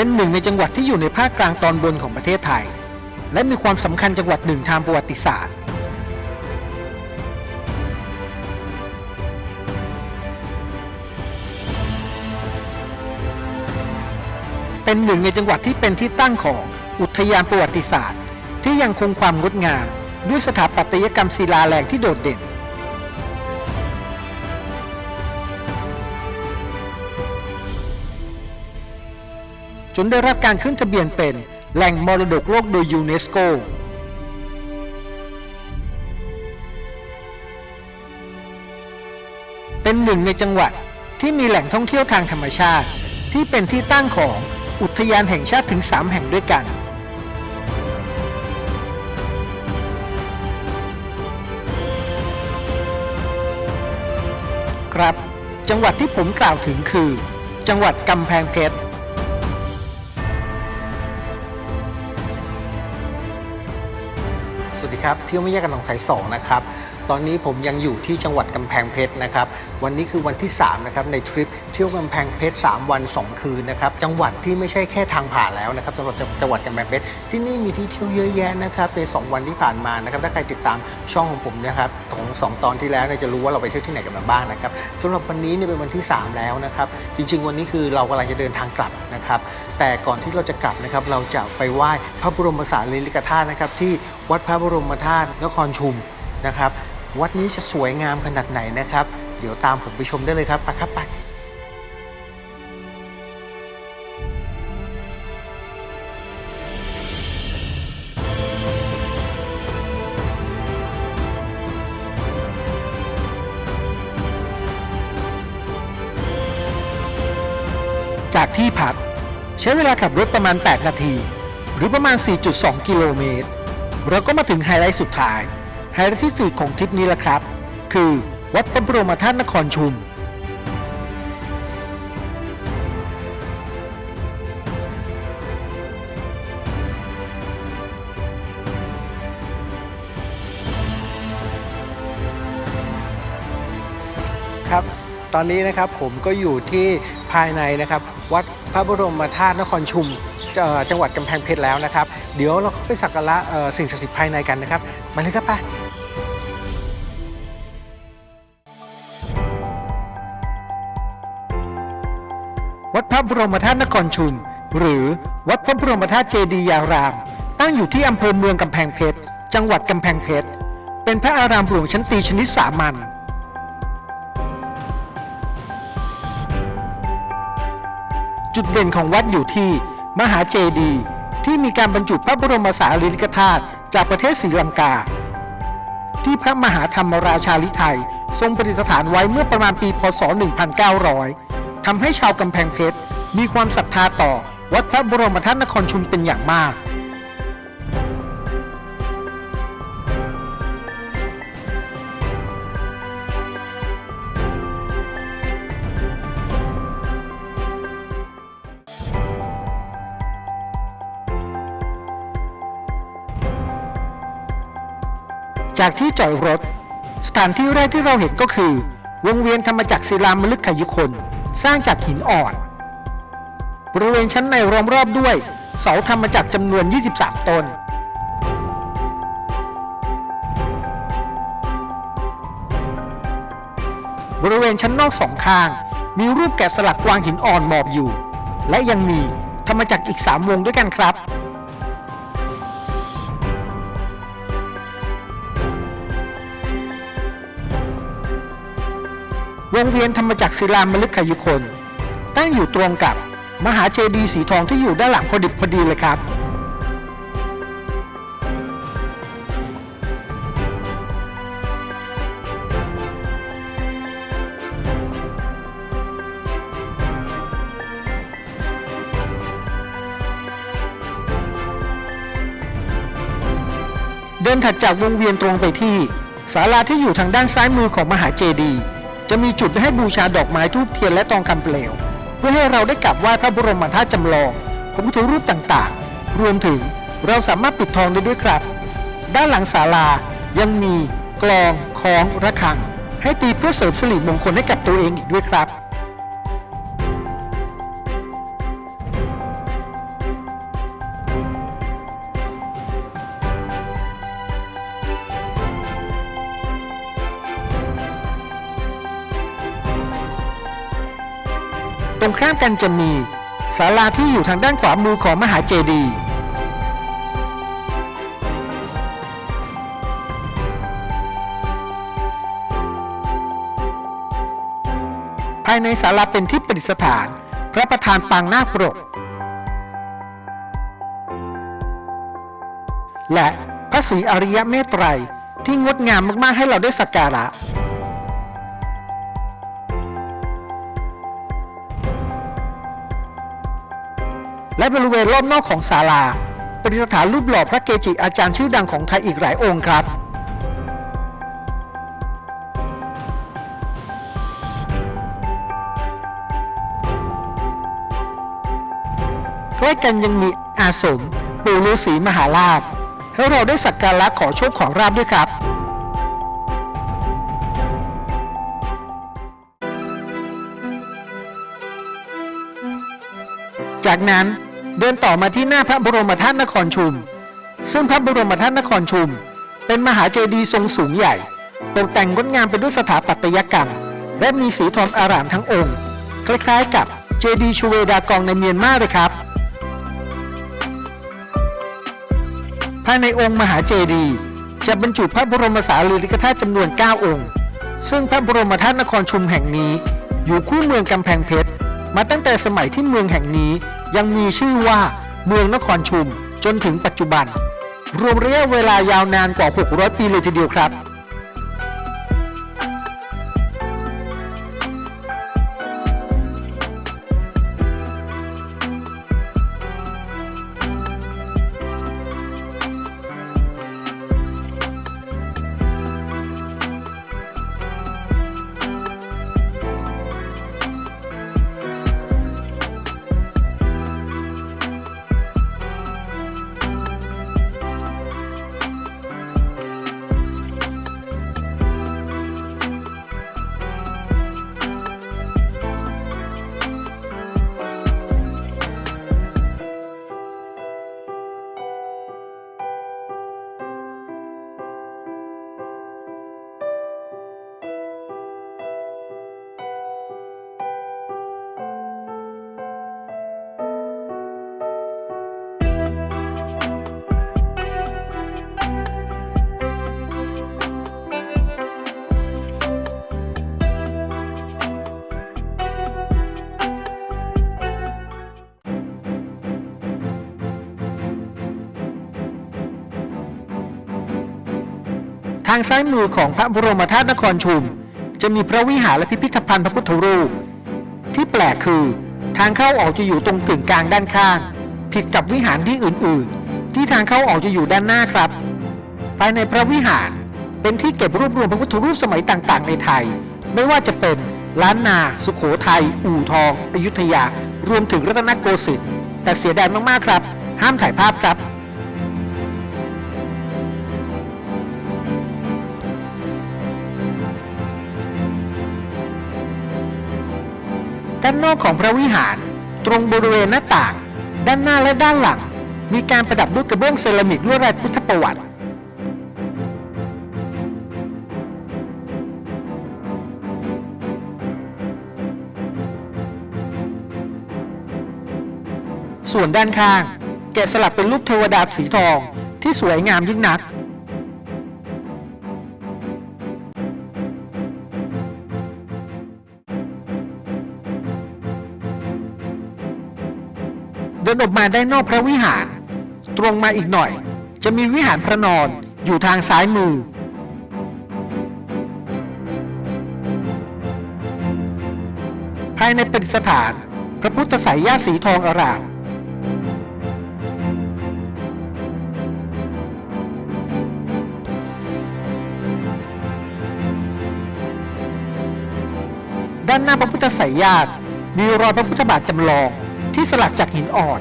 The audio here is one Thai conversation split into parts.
เป็นหนึ่งในจังหวัดที่อยู่ในภาคกลางตอนบนของประเทศไทย และมีความสำคัญจังหวัดหนึ่งทางประวัติศาสตร์ เป็นหนึ่งในจังหวัดที่เป็นที่ตั้งของอุทยานประวัติศาสตร์ ที่ยังคงความงดงามด้วยสถาปัตยกรรมศิลาแรงที่โดดเด่น จนได้รับการขึ้นทะเบียนเป็นแหล่งมรดกโลกโดยยูเนสโกเป็นหนึ่งในจังหวัดที่มีแหล่งท่องเที่ยวทางธรรมชาติ ที่เป็นที่ตั้งของอุทยานแห่งชาติถึง 3 แห่งด้วยกัน ครับ จังหวัดที่ผมกล่าวถึงคือ จังหวัดกำแพงเพชร ดีครับ เที่ยวไม่แยกกันหนองสายสองนะครับ ตอนนี้ผมยังอยู่ที่จังหวัดกำแพงเพชรนะครับ วันนี้คือวันที่3นะครับในทริปเที่ยวกำแพงเพชร3 วัน 2 คืนนะครับ จังหวัดที่ไม่ใช่แค่ทางผ่านแล้วนะครับสำหรับจังหวัดกำแพงเพชรที่นี่มีที่เที่ยวเยอะแยะนะครับใน 2 วันที่ผ่านมานะครับถ้าใครติดตามช่องของผมนะครับของสองตอนที่แล้วเนี่ยจะรู้ว่าเราไปเที่ยวที่ไหนกันมาบ้างนะครับสำหรับวันนี้เนี่ยเป็นวันที่ 3 แล้วนะครับ จริง ๆ วันนี้คือเรากำลังจะเดินทางกลับนะครับ แต่ก่อนที่เราจะกลับนะครับเราจะไปไหว้พระบรมสารีริกธาตุนะครับที่วัดพระบรมธาตุนครชุมนะครับ วัดนี้จะสวยงามขนาดไหนนะครับ เดี๋ยวตามผมไปชมได้เลยครับไปครับไปจากที่พัก ใช้เวลาขับรถประมาณ 8 นาที หรือประมาณ 4.2 กิโลเมตร เราก็มาถึงไฮไลท์สุดท้าย ไฮไลท์ที่4ของทริปนี้แหละครับ คือวัดพระบรมธาตุนครชุม ครับ ตอนนี้นะครับผมก็อยู่ที่ภายในนะครับ วัดพระบรมธาตุนครชุมจังหวัดกำแพงเพชรแล้วนะครับ เดี๋ยวเราไปสักการะสิ่งศักดิ์สิทธิ์ภายในกันนะครับ มาเลยครับไป พระบรมธาตุนครชุม หรือวัดพระบรมธาตุเจดียาราม ตั้งอยู่ที่อำเภอเมืองกำแพงเพชร จังหวัดกำแพงเพชร เป็นพระอารามหลวงชั้นตีชนิดสามัญจุดเด่นของวัดอยู่ที่มหาเจดีย์ที่มีการบรรจุพระบรมสารีริกธาตุจากประเทศศรีลังกา ที่พระมหาธรรมราชาลิไทย ทรงประดิษฐานไว้เมื่อประมาณปีพศ 1900 ทำให้ชาวกำแพงเพชร มีความศรัทธาต่อวัดพระบรมธาตุนครชุมเป็นอย่างมากจากที่จอดรถ สถานที่แรกที่เราเห็นก็คือ วงเวียนธรรมจักรศิลามฤคขยุคน สร้างจากหินอ่อน บริเวณชั้นในร้อมรอบด้วย เสาทำมาจากจำนวน 23 ต้น บริเวณชั้นนอกสองข้าง มีรูปแกะสลักกวางหินอ่อนหมอบอยู่ และยังมีทำมาจากอีก 3 วงด้วยกันครับ วงเวียนธรรมจักรศิลามฤคยุคนตั้งอยู่ตรงกับมหาเจดีย์สีทองที่อยู่ด้านหลังพอดิบพอดีเลยครับเดินถัดจากวงเวียนตรงไปที่ศาลาที่อยู่ทางด้านซ้ายมือของมหาเจดีย์ จะมีจุดให้บูชาดอกไม้ทูบเทียนและทองคำเปลว เพื่อให้เราได้กราบไหว้พระบรมธาตุจำลองพระพุทธรูปต่างๆ รวมถึงเราสามารถปิดทองได้ด้วยครับ ด้านหลังศาลายังมีกลองคล้องระฆัง ให้ตีเพื่อเสริมสิริมงคลให้กับตัวเองอีกด้วยครับ ตรงข้ามกันจะมีศาลาที่อยู่ทางด้านขวามือของมหาเจดีย์ภายในศาลาเป็นที่ประดิษฐาน พระประธานปางนาคปรก และพระศรีอริยเมตไตรยที่งดงามมากๆให้เราได้สักการะ และบริเวณรอบนอกของศาลาประดิษฐานรูปหล่อพระเกจิอาจารย์ชื่อดังของไทยอีกหลายองค์ครับ ใกล้กันยังมีอาสมปู่ฤาษีมหาลาภให้เราได้สักการะขอโชคของราบด้วยครับจากนั้น เดินต่อมาที่หน้าพระบรมธาตุนครชุม ซึ่งพระบรมธาตุนครชุม เป็นมหาเจดีย์ทรงสูงใหญ่ ตกแต่งงดงามไปด้วยสถาปัตยกรรม และมีสีทองอารามทั้งองค์ คล้ายๆ กับเจดีย์ชเวดากองในเมียนมาเลยครับ ภายในองค์มหาเจดีย์จะบรรจุพระบรมสารีริกธาตุจำนวน 9 องค์ ซึ่งพระบรมธาตุนครชุมแห่งนี้ อยู่คู่เมืองกำแพงเพชร มาตั้งแต่สมัยที่เมืองแห่งนี้ ยังมีชื่อว่าเมืองนครชุมจนถึงปัจจุบัน รวมระยะเวลายาวนานกว่า 600 ปีเลยทีเดียวครับ ทางซ้ายมือของพระบรมธาตุนครชุม จะมีพระวิหารและพิพิธภัณฑ์พระพุทธรูป ที่แปลกคือ ทางเข้าออกจะอยู่ตรงกึ่งกลางด้านข้าง ผิดกับวิหารที่อื่นๆ ที่ทางเข้าออกจะอยู่ด้านหน้าครับ ภายในพระวิหารเป็นที่เก็บรวบรวมพระพุทธรูปสมัยต่างๆ ในไทย ไม่ว่าจะเป็นล้านนา สุขโขทัย อู่ทอง อยุธยา รวมถึงรัตนโกสินทร์แต่เสียดายมากๆครับ ห้ามถ่ายภาพครับ ด้านนอกของพระวิหาร ตรงบริเวณหน้าต่าง ด้านหน้าและด้านหลัง มีการประดับด้วยกระเบื้องเซรามิกลวดลายพุทธประวัติส่วนด้านข้าง แกะสลักเป็นรูปเทวดาสีทองที่สวยงามยิ่งนัก ดินออกมาได้นอกพระวิหาร ตรงมาอีกหน่อย จะมีวิหารพระนอนอยู่ทางซ้ายมือ ภายในเประดิษฐานพระพุทธสายญาสีทองอารามด้านหน้าพระพุทธสายญาติมีรอยพระพุทธบาทจำลอง ที่สลักจากหินอ่อน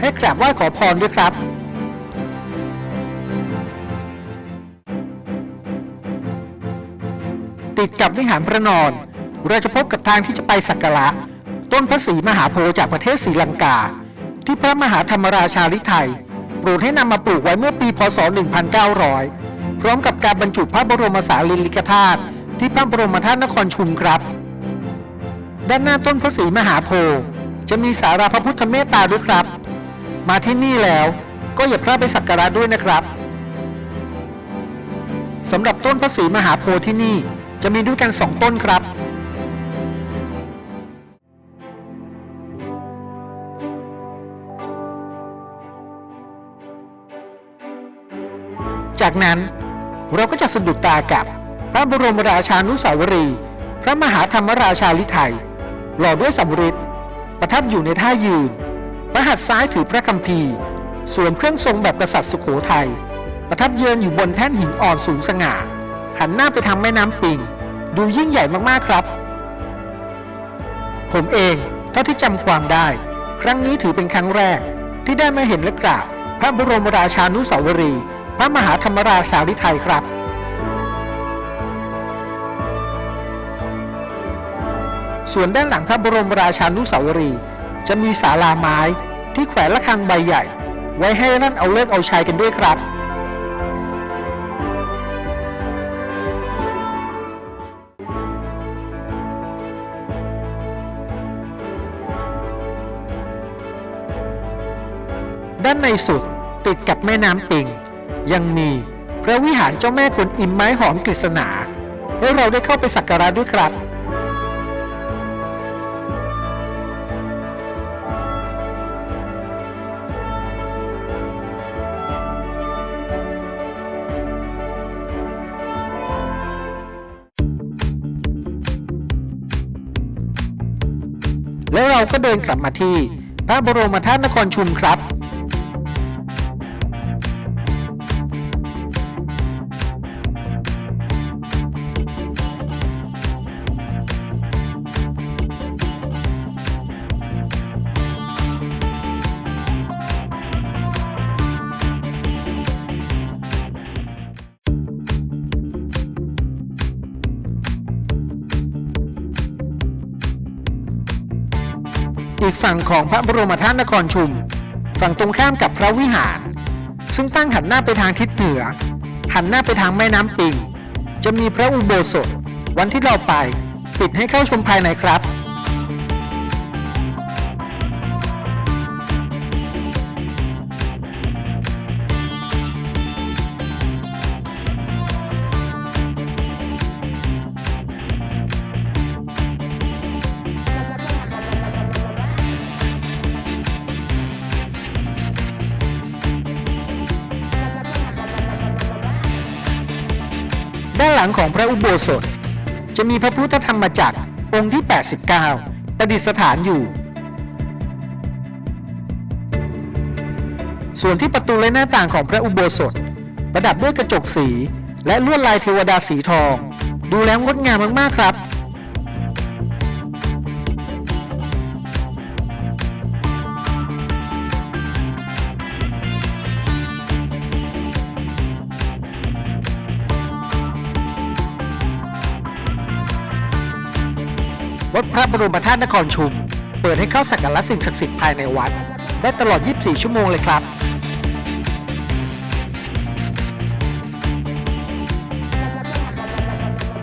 ให้กราบไหว้ขอพรด้วยครับติดกับวิหารพระนอน เราจะพบกับทางที่จะไปสักการะ ต้นพระศรีมหาโพธิ์จากประเทศศรีลังกา ที่พระมหาธรรมราชาลิไทยโปรดให้นำมาปลูกไว้เมื่อปีพศ 1900 พร้อมกับการบรรจุพระบรมสารีริกธาตุที่พระบรมธาตุนครชุมครับ ด้านหน้าต้นพระศรีมหาโพธิ์ จะมีสาราพระพุทธเมตตาด้วยครับ มาที่นี่แล้วก็อย่าพลาดไปสักการะด้วยนะครับสำหรับต้นพระศรีมหาโพธิ์ที่นี่จะมีด้วยกันสองต้นครับ จากนั้นเราก็จะสะดุดตากับพระบรมราชานุสาวรี พระมหาธรรมราชาลิไทยหล่อด้วยสำริด ทับอยู่ในท่ายืนพระหัตถ์ซ้ายถือพระคัมภีร์สวมเครื่องทรงแบบกษัตริย์สุโขทัย ประทับเยือนอยู่บนแท่นหินอ่อนสูงสง่า หันหน้าไปทางแม่น้ำปิง ดูยิ่งใหญ่มากๆครับ ผมเอง เท่าที่จำความได้ ครั้งนี้ถือเป็นครั้งแรก ที่ได้มาเห็นและกราบพระบรมราชานุสาวรี พระมหาธรรมราชาลิไทยครับ ส่วนด้านหลังพระบรมราชานุสาวรีย์จะมีศาลาไม้ที่แขวนระฆังใบใหญ่ ไว้ให้ลั่นเอาเลิกเอาชัยกันด้วยครับ ด้านในสุดติดกับแม่น้ำปิง ยังมีพระวิหารเจ้าแม่กวนอิมไม้หอมกฤษณาให้เราได้เข้าไปสักการะด้วยครับ แล้วเราก็เดินกลับมาที่พระบรมธาตุนครชุมครับ อีกฝั่งของพระบรมธาตุนครชุม ฝั่งตรงข้ามกับพระวิหาร ซึ่งตั้งหันหน้าไปทางทิศเหนือ หันหน้าไปทางแม่น้ำปิง จะมีพระอุโบสถ วันที่เราไป ปิดให้เข้าชมภายในครับ หลังของพระอุโบสถ จะมีพระพุทธธรรมจักรองค์ที่ 89 ประดิษฐานอยู่ ส่วนที่ประตูและหน้าต่างของพระอุโบสถ ประดับด้วยกระจกสี และลวดลายเทวดาสีทอง ดูแล้วงดงามมากๆครับ ระบรมธาตุนครชุม เปิดให้เข้าสักการะสิ่งศักดิ์สิทธิ์ภายในวัด ได้ตลอด 24 ชั่วโมงเลยครับ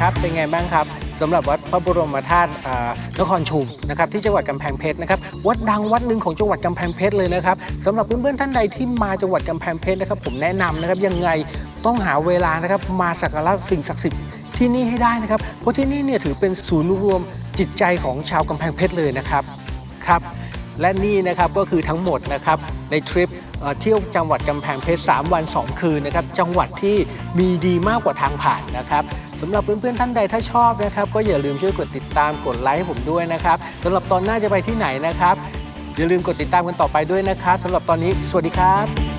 ครับเป็นไงบ้างครับสำหรับวัดพระบรมธาตุอ่านครชุมนะครับที่จังหวัดกำแพงเพชรนะครับวัดดังวัดหนึ่งของจังหวัดกำแพงเพชรเลยนะครับสำหรับเพื่อนๆท่านใดที่มาจังหวัดกำแพงเพชรนะครับผมแนะนำนะครับยังไงต้องหาเวลานะครับมาสักการะสิ่งศักดิ์สิทธิ์ที่นี่ให้ได้นะครับเพราะที่นี่เนี่ยถือเป็นศูนย์รวม จิตใจของชาวกำแพงเพชรเลยนะครับครับ และนี่นะครับก็คือทั้งหมดนะครับในทริปเอ่อเที่ยวจังหวัดกำแพงเพชร 3 วัน 2 คืนนะครับจังหวัดที่มีดีมากกว่าทางผ่านนะครับสำหรับเพื่อนๆท่านใดถ้าชอบนะครับ ก็อย่าลืมช่วยกดติดตามกดไลค์ให้ผมด้วยนะครับสำหรับตอนหน้าจะไปที่ไหนนะครับ อย่าลืมกดติดตามกันต่อไปด้วยนะครับสำหรับตอนนี้สวัสดีครับ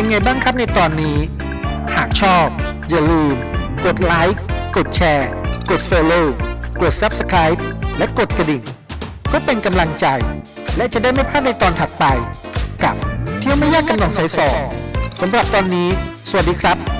เป็นไงบ้างครับในตอนนี้ หากชอบ อย่าลืม กดไลค์ กดแชร์ กด Follow กด Subscribe และกดกระดิ่ง ก็เป็นกำลังใจ และจะได้ไม่พลาดในตอนถัดไป กับเที่ยวไม่ยากกันหนองสายสองสำหรับตอนนี้ สวัสดีครับ